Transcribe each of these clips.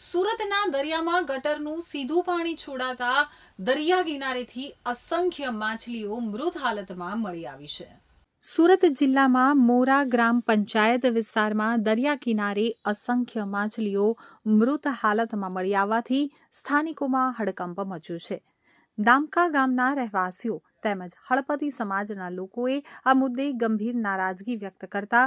સુરતના દરિયામાં ગટરનું સીધું પાણી છોડાતા દરિયા કિનારેથી અસંખ્ય માછલીઓ મૃત હાલતમાં મળી આવી છે. સુરત જિલ્લામાં મોરા ગ્રામ પંચાયત વિસ્તારમાં દરિયા કિનારે અસંખ્ય માછલીઓ મૃત હાલતમાં મળી આવવાથી સ્થાનિકોમાં હડકંપ મચ્યું છે. દામકા ગામના રહેવાસીઓ તેમજ હળપતિ સમાજના લોકોએ આ મુદ્દે ગંભીર નારાજગી વ્યક્ત કરતા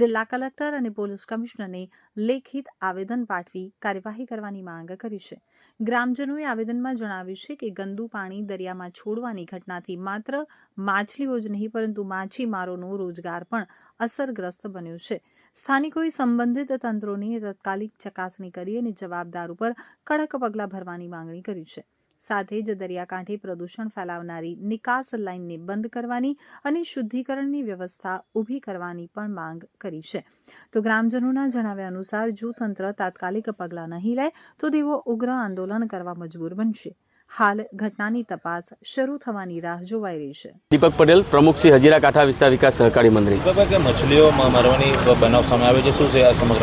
જિલ્લા કલેક્ટર અને પોલીસ કમિશનરને લેખિત આવેદન પાઠવી કાર્યવાહી કરવાની માંગ કરી છે. ગ્રામજનોએ આવેદનમાં જણાવ્યું છે કે ગંદુ પાણી દરિયામાં છોડવાની ઘટનાથી માત્ર માછલીઓ જ નહીં, પરંતુ માછીમારોનો રોજગાર પણ અસરગ્રસ્ત બન્યો છે. સ્થાનિકોએ સંબંધિત તંત્રોની તાત્કાલિક ચકાસણી કરી અને જવાબદાર ઉપર કડક પગલાં ભરવાની માંગણી કરી છે. સાથે જ દરિયાકાંઠે પ્રદૂષણ ફેલાવનારી નિકાસ લાઇનને બંધ કરવાની અને શુદ્ધિકરણની વ્યવસ્થા ઊભી કરવાની પણ માંગ કરી છે. તો ગ્રામજનોના જણાવ્યા અનુસાર જો તંત્ર તાત્કાલિક પગલાં નહીં લે તો તેઓ ઉગ્ર આંદોલન કરવા મજબૂર બનશે. હાલ ઘટનાની તપાસ શરૂ થવાની રાહ જોવાઈ રહી છે. દીપક પટેલ પ્રમુખ શ્રી હજીરા કાંઠા વિસ્તાર વિકાસ સહકારી મંત્રી. કે મછલીઓ મ- મરવાની બનાવ સામે આવે છે શું છે આ સમગ્ર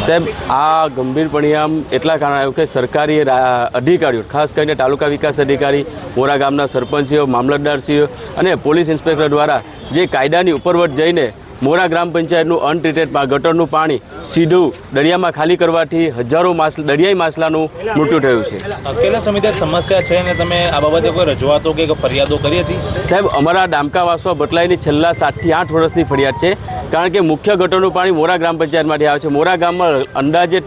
સાહેબ આ ગંભીર પરિણામ એટલા કારણે આવ્યું કે સરકારી અધિકારીઓ ખાસ કરીને તાલુકા વિકાસ અધિકારી મોરા ગામના સરપંચીઓ મામલતદારશ્રીઓ અને પોલીસ ઇન્સ્પેક્ટર દ્વારા જે કાયદાની ઉપરવટ જઈને મોરા ગ્રામ પંચાયતનું અનટ્રીટેડ ગટરનું પાણી સીધું દરિયામાં ખાલી કરવાથી હજારો માસ દરિયાઈ માછલાનું મૃત્યુ થયું છે. કેટલા સમય સમસ્યા છે અને તમે આ બાબતે કોઈ રજૂઆતો કે ફરિયાદો કરી હતી? સાહેબ અમારા ડામકા વાસવા બટલાઈની છેલ્લા સાતથી આઠ વર્ષની ફરિયાદ છે કારણ કે મુખ્ય ગટરનું પાણી મોરા ગ્રામ પંચાયતમાંથી આવે છે. મોરા ગામમાં અંદાજે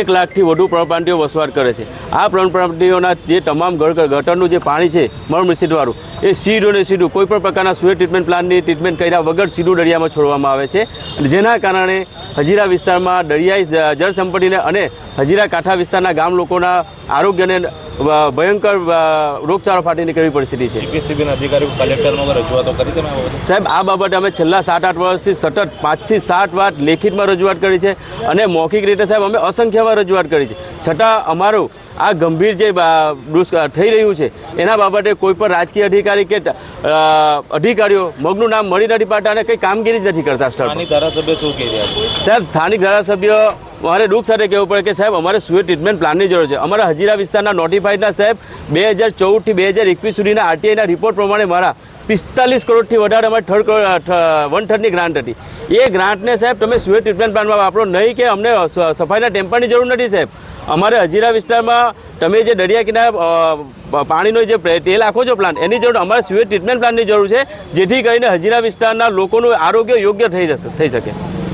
એક લાખથી વધુ પ્રણપ્રાંતિઓ વસવાટ કરે છે. આ પ્રણપ્રાંતિઓના જે તમામ ગટરનું જે પાણી છે મળ મિશ્રિતવાળું એ સીધું ને સીધું કોઈપણ પ્રકારના સુએ ટ્રીટમેન્ટ પ્લાનની ટ્રીટમેન્ટ કર્યા વગર સીધું દરિયામાં છોડવામાં આવે છે. જેના કારણે હજીરા વિસ્તારમાં દરિયાઈ જળ સંપત્તિને અને હજીરા કાંઠા વિસ્તારના ગામ લોકોના આરોગ્યને ભયંકર રોગચાળો ફાટી નીકળવી પરિસ્થિતિ છે. સાહેબ આ બાબતે અમે છેલ્લા સાત આઠ વર્ષથી સતત પાંચથી સાત વાર લેખિતમાં રજૂઆત કરી છે અને મૌખિક રીતે સાહેબ અમે અસંખ્યમાં રજૂઆત કરી છે. છતાં અમારું આ ગંભીર જે થઈ રહ્યું છે એના બાબતે કોઈ પણ રાજકીય અધિકારી કે અધિકારીઓ મગનું નામ મળી નથી પાડતા અને કંઈ કામગીરી જ નથી કરતા સ્થળ ધારાસભ્ય શું કહી રહ્યા સાહેબ સ્થાનિક ધારાસભ્ય મારે દુઃખ સાથે કહેવું પડે કે સાહેબ, અમારે સુએ ટ્રીટમેન્ટ પ્લાનની જરૂર છે. અમારા હજીરા વિસ્તારના નોટિફાઈડના સાહેબ, બે હજાર ચૌદથી બે હજાર એકવીસ સુધીના આરટીઆઈના રિપોર્ટ પ્રમાણે મારા પિસ્તાલીસ કરોડથી વધારે અમારે થર્ડ કરોડ વન થર્ડની ગ્રાન્ટ હતી. એ ગ્રાન્ટને સાહેબ તમે સુએ ટ્રીટમેન્ટ પ્લાનમાં વાપરો, નહીં કે અમને સફાઈના ટેમ્પરની જરૂર નથી સાહેબ. અમારે હજીરા વિસ્તારમાં તમે જે દરિયા કિનારા પાણીનો જે તેલ આખો છો પ્લાન્ટ એની જરૂર અમારે સુએ ટ્રીટમેન્ટ પ્લાનની જરૂર છે, જેથી કરીને હજીરા વિસ્તારના લોકોનું આરોગ્ય યોગ્ય થઈ થઈ શકે.